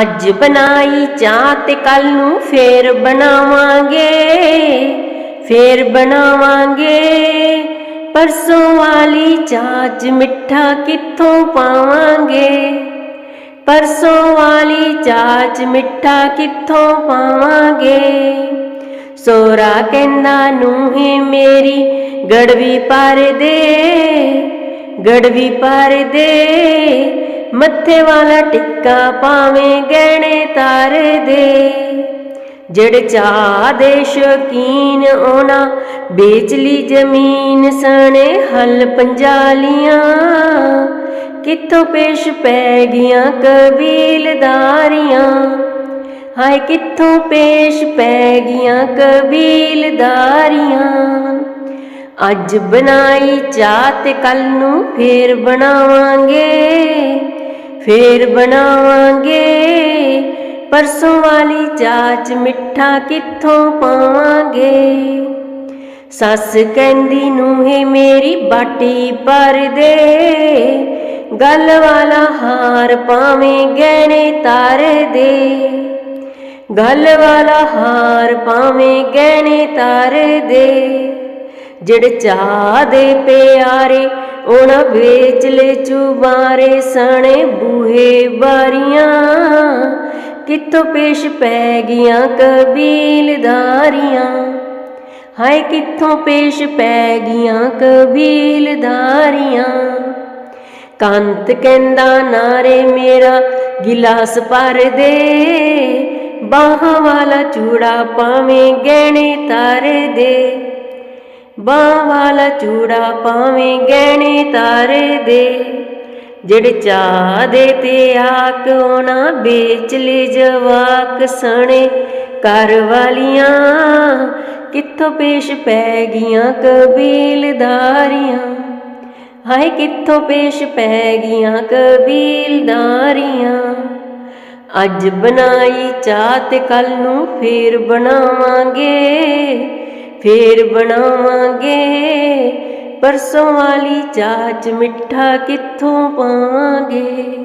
ਅੱਜ ਬਣਾਈ ਚਾਹ ਤੇ ਕੱਲ ਨੂੰ ਫੇਰ ਬਣਾਵਾਂਗੇ ਫੇਰ ਬਣਾਵਾਂਗੇ। ਪਰਸੋਂ ਵਾਲੀ ਚਾਹ 'ਚ ਮਿੱਠਾ ਕਿੱਥੋਂ ਪਾਵਾਂਗੇ? ਪਰਸੋਂ ਵਾਲੀ ਚਾਹ 'ਚ ਮਿੱਠਾ ਕਿੱਥੋਂ ਪਾਵਾਂਗੇ? ਸੋਰਾ ਕਹਿੰਦਾ, ਨੂੰਹੇ ਮੇਰੀ ਗੜਵੀ ਪਰ ਦੇ ਗੜਵੀ ਪਰ ਦੇ। ਮੱਥੇ ਵਾਲਾ ਟਿੱਕਾ ਪਾਵੇਂ ਗਹਿਣੇ ਤਾਰ ਦੇ। ਜੜ ਚਾਹ ਦੇ ਸ਼ੌਕੀਨ ਉਹਨਾਂ, ਵੇਚ ਲਈ ਜ਼ਮੀਨ ਸਣੇ ਹਲ ਪੰਜਾਲੀਆਂ। ਕਿੱਥੋਂ ਪੇਸ਼ ਪੈ ਗਈਆਂ ਕਬੀਲਦਾਰੀਆਂ? ਹਾਏ, ਕਿੱਥੋਂ ਪੇਸ਼ ਪੈ ਗਈਆਂ ਕਬੀਲਦਾਰੀਆਂ? ਅੱਜ ਬਣਾਈ ਚਾਹ ਤੇ ਕੱਲ ਨੂੰ ਫੇਰ ਬਣਾਵਾਂਗੇ। ਫੇਰ ਬਣਾਵਾਂਗੇ। ਪਰਸੋਂ ਵਾਲੀ ਚਾਹ ਚ ਮਿੱਠਾ ਕਿੱਥੋਂ ਪਾਵਾਂਗੇ? ਸੱਸ ਕਹਿੰਦੀ ਨੂੰ ਹੀ ਮੇਰੀ ਬਾਟੀ ਪਰ ਦੇ। ਗਲ ਵਾਲਾ ਹਾਰ ਪਾਵੇਂ ਗਹਿਣੇ ਤਾਰ ਦੇ। ਗਲ ਵਾਲਾ ਹਾਰ ਪਾਵੇਂ ਗਹਿਣੇ ਤਾਰ ਦੇ। ਜਿਹੜੇ ਚਾਹ ਦੇ ਪਿਆਰੇ ਉਹਨਾਂ ਵੇਚ ਲੈ ਚੁਬਾਰੇ ਸਣੇ ਬੂਹੇ ਬਾਰੀਆਂ ਕਿੱਥੋਂ ਪੇਸ਼ ਪੈ ਗਈਆਂ ਕਬੀਲਦਾਰੀਆਂ? ਹਾਏ, ਕਿੱਥੋਂ ਪੇਸ਼ ਪੈ ਗਈਆਂ ਕਬੀਲਦਾਰੀਆਂ? ਕੰਤ ਕਹਿੰਦਾ, ਨਾਰੇ ਮੇਰਾ ਗਿਲਾਸ ਭਰ ਦੇ। ਬਾਹਾਂ ਵਾਲਾ ਚੂੜਾ ਪਾਵੇਂ ਗਹਿਣੇ ਤਾਰ ਦੇ। ਬਾਹ ਵਾਲਾ ਚੂੜਾ ਪਾਵੇਂ ਗਹਿਣੇ ਤਾਰੇ ਦੇ। ਜਿਹੜੇ ਚਾਹ ਦੇ ਤੇ ਆਕ ਹੋਣਾ ਵੇਚ ਲੈ ਜਵਾਕ ਸਣੇ। ਘਰ ਵਾਲੀਆਂ ਕਿੱਥੋਂ ਪੇਸ਼ ਪੈ ਗਈਆਂ ਕਬੀਲਦਾਰੀਆਂ? ਹਾਏ, ਕਿੱਥੋਂ ਪੇਸ਼ ਪੈ ਗਈਆਂ ਕਬੀਲਦਾਰੀਆਂ? ਅੱਜ ਬਣਾਈ ਚਾਹ ਤੇ ਕੱਲ ਨੂੰ ਫੇਰ ਬਣਾਵਾਂਗੇ ਫੇਰ ਬਣਾਵਾਂਗੇ। ਪਰਸੋਂ ਵਾਲੀ ਚਾਚ ਮਿੱਠਾ ਕਿੱਥੋਂ ਪਾਵਾਂਗੇ?